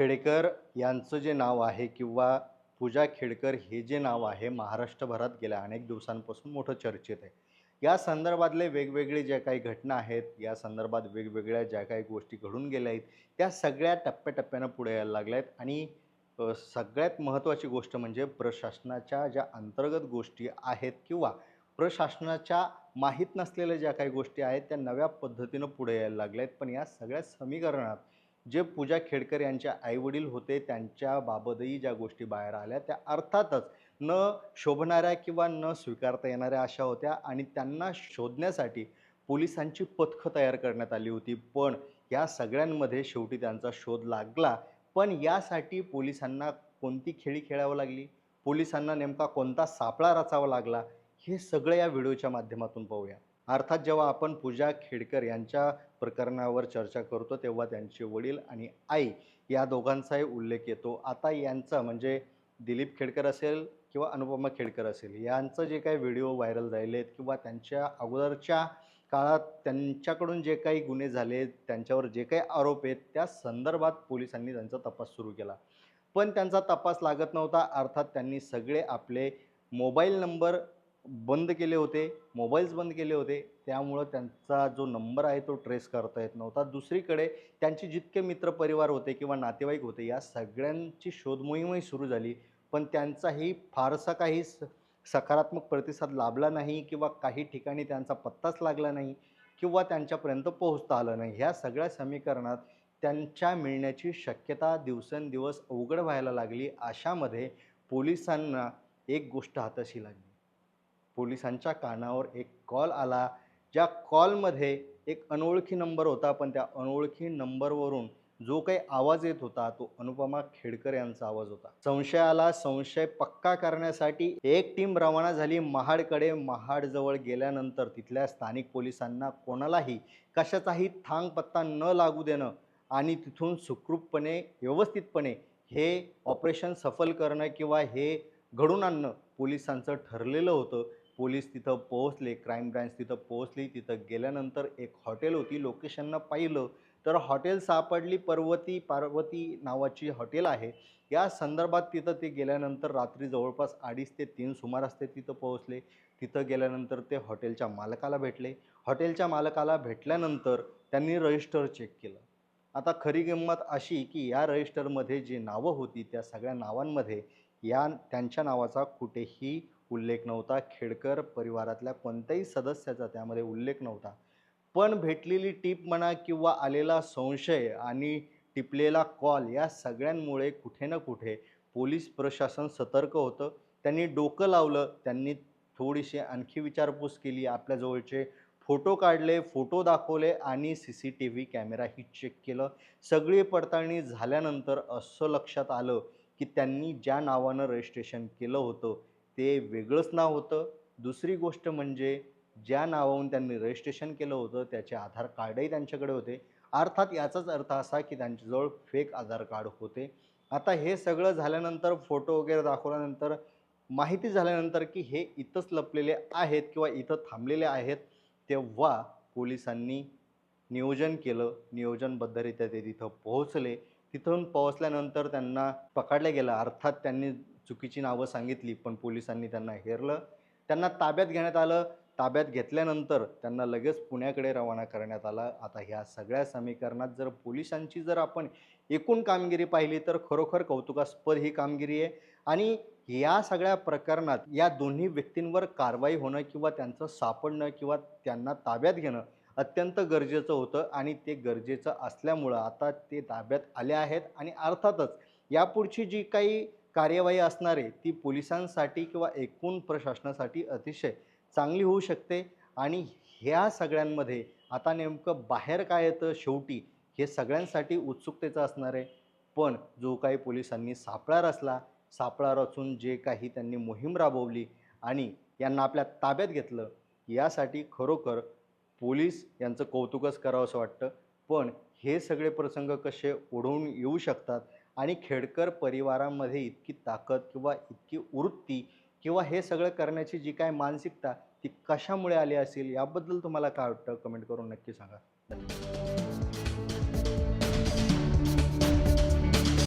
खेडेकर यांचं जे नाव आहे किंवा पूजा खेडकर हे जे नाव आहे महाराष्ट्रभरात गेल्या अनेक दिवसांपासून मोठं चर्चेत आहे. या संदर्भातले वेगवेगळे ज्या काही घटना आहेत या संदर्भात वेगवेगळ्या ज्या काही गोष्टी घडून गेल्या आहेत त्या सगळ्या टप्प्याटप्प्यानं पुढे यायला लागल्या आहेत आणि सगळ्यात महत्त्वाची गोष्ट म्हणजे प्रशासनाच्या ज्या अंतर्गत गोष्टी आहेत किंवा प्रशासनाच्या माहीत नसलेल्या ज्या काही गोष्टी आहेत त्या नव्या पद्धतीनं पुढे यायला लागल्या आहेत पण या सगळ्या समीकरणात जे पूजा खेडकर यांच्या आईवडील होते त्यांच्या बाबतही ज्या गोष्टी बाहेर आल्या त्या अर्थातच न शोभणाऱ्या किंवा न स्वीकारता येणाऱ्या अशा होत्या आणि त्यांना शोधण्यासाठी पोलिसांची पथकं तयार करण्यात आली होती. पण या सगळ्यांमध्ये शेवटी त्यांचा शोध लागला. पण यासाठी पोलिसांना कोणती खेळी खेळावं लागली? पोलिसांना नेमका कोणता सापळा रचावा लागला? हे सगळं या व्हिडिओच्या माध्यमातून पाहूया. अर्थात जेव्हा आपण पूजा खेडकर यांच्या प्रकरणावर चर्चा करतो तेव्हा त्यांचे वडील आणि आई या दोघांचाही उल्लेख येतो. आता यांचा म्हणजे दिलीप खेडकर असेल किंवा अनुपमा खेडकर असेल यांचं जे काही व्हिडिओ व्हायरल झालेले आहेत किंवा त्यांच्या अगोदरच्या काळात त्यांच्याकडून जे काही गुन्हे झाले त्यांच्यावर जे काही आरोप आहेत त्या संदर्भात पोलिसांनी त्यांचा तपास सुरू केला. पण त्यांचा तपास लागत नव्हता. अर्थात त्यांनी सगळे आपले मोबाईल नंबर बंद केले होते मोबाईल्स बंद केले होते त्यामुळं त्यांचा जो नंबर आहे तो ट्रेस करता येत नव्हता. दुसरीकडे त्यांचे जितके मित्रपरिवार होते किंवा नातेवाईक होते या सगळ्यांची शोधमोहीमही सुरू झाली. पण त्यांचाही फारसा काही स सकारात्मक प्रतिसाद लाभला नाही किंवा काही ठिकाणी त्यांचा पत्ताच लागला नाही किंवा त्यांच्यापर्यंत पोहोचता आलं नाही. ह्या सगळ्या समीकरणात त्यांच्या मिळण्याची शक्यता दिवसेंदिवस अवघड व्हायला लागली. अशामध्ये पोलिसांना एक गोष्ट हाताशी लागली. पोलिसांच्या कानावर एक कॉल आला. ज्या कॉलमध्ये एक अनोळखी नंबर होता पण त्या अनोळखी नंबरवरून जो काही आवाज येत होता तो अनुपमा खेडकर यांचा आवाज होता. संशयाला संशय पक्का करण्यासाठी एक टीम रवाना झाली. महाडकडे महाडजवळ गेल्यानंतर तिथल्या स्थानिक पोलिसांना कोणालाही कशाचाही थांग पत्ता न लागू देणं आणि तिथून सुखरूपपणे व्यवस्थितपणे हे ऑपरेशन सफल करणं किंवा हे घडून आणणं पोलिसांचं ठरलेलं होतं. पोलीस तिथं पोहोचले क्राईम ब्रँच तिथं पोहोचली तिथं गेल्यानंतर एक हॉटेल होती. लोकेशननं पाहिलं तर हॉटेल सापडली पर्वती पार्वती नावाची हॉटेल आहे. या संदर्भात तिथं ते गेल्यानंतर रात्री जवळपास अडीच ते तीन सुमारास ते तिथं पोहोचले. तिथं गेल्यानंतर ते हॉटेलच्या मालकाला भेटले. हॉटेलच्या मालकाला भेटल्यानंतर त्यांनी रजिस्टर चेक केलं. आता खरी गंमत अशी की या रजिस्टरमध्ये जी नावं होती त्या सगळ्या नावांमध्ये या त्यांच्या नावाचा कुठेही उल्लेख नव्हता. खेडकर परिवारातल्या कोणत्याही सदस्याचा त्यामध्ये उल्लेख नव्हता. पण भेटलेली टीप म्हणा किंवा आलेला संशय आणि टिपलेला कॉल या सगळ्यांमुळे कुठे ना कुठे पोलीस प्रशासन सतर्क होतं. त्यांनी डोकं लावलं. त्यांनी थोडीशी आणखी विचारपूस केली. आपल्याजवळचे फोटो काढले फोटो दाखवले आणि सी सी टी व्ही कॅमेराही चेक केलं. सगळी पडताळणी झाल्यानंतर असं लक्षात आलं की त्यांनी ज्या नावानं रजिस्ट्रेशन केलं होतं ते वेगळंच नाव होतं. दुसरी गोष्ट म्हणजे ज्या नावाहून त्यांनी रजिस्ट्रेशन केलं होतं त्याचे आधार कार्डही त्यांच्याकडे होते. अर्थात याचाच अर्थ असा की त्यांच्याजवळ फेक आधार कार्ड होते. आता हे सगळं झाल्यानंतर फोटो वगैरे दाखवल्यानंतर माहिती झाल्यानंतर की हे इथंच लपलेले आहेत किंवा इथं थांबलेले आहेत तेव्हा पोलिसांनी नियोजन केलं. नियोजनबद्धरित्या ते तिथं पोहोचले. तिथून पोहोचल्यानंतर त्यांना पकडलं गेलं. अर्थात त्यांनी चुकीची नावं सांगितली पण पोलिसांनी त्यांना हेरलं. त्यांना ताब्यात घेण्यात आलं. ताब्यात घेतल्यानंतर त्यांना लगेच पुण्याकडे रवाना करण्यात आला. आता ह्या सगळ्या समीकरणात जर पोलिसांची जर आपण एकूण कामगिरी पाहिली तर खरोखर कौतुकास्पद ही कामगिरी आहे. आणि या सगळ्या प्रकरणात या दोन्ही व्यक्तींवर कारवाई होणं किंवा त्यांचं सापडणं किंवा त्यांना ताब्यात घेणं अत्यंत गरजेचं होतं. आणि ते गरजेचं असल्यामुळं आता ते ताब्यात आले आहेत. आणि अर्थातच यापुढची जी काही कार्यवाही असणारे ती पोलिसांसाठी किंवा एकूण प्रशासनासाठी अतिशय चांगली होऊ शकते. आणि ह्या सगळ्यांमध्ये आता नेमकं बाहेर काय येतं शेवटी हे सगळ्यांसाठी उत्सुकतेचं असणार आहे. पण जो काही पोलिसांनी सापळा रचला सापळा रचून जे काही त्यांनी मोहीम राबवली आणि यांना आपल्या ताब्यात घेतलं यासाठी खरोखर पोलीस यांचं कौतुकच करावं असं वाटतं. पण हे सगळे प्रसंग कसे ओढवून येऊ शकतात आणि खेडकर परिवारामध्ये इतकी ताकद किंवा इतकी वृत्ती किंवा हे सगळं करण्याची जी काय मानसिकता ती कशामुळे आली असेल? याबद्दल तुम्हाला काय वाटतं? कमेंट करून नक्की सांगा. धन्यवाद.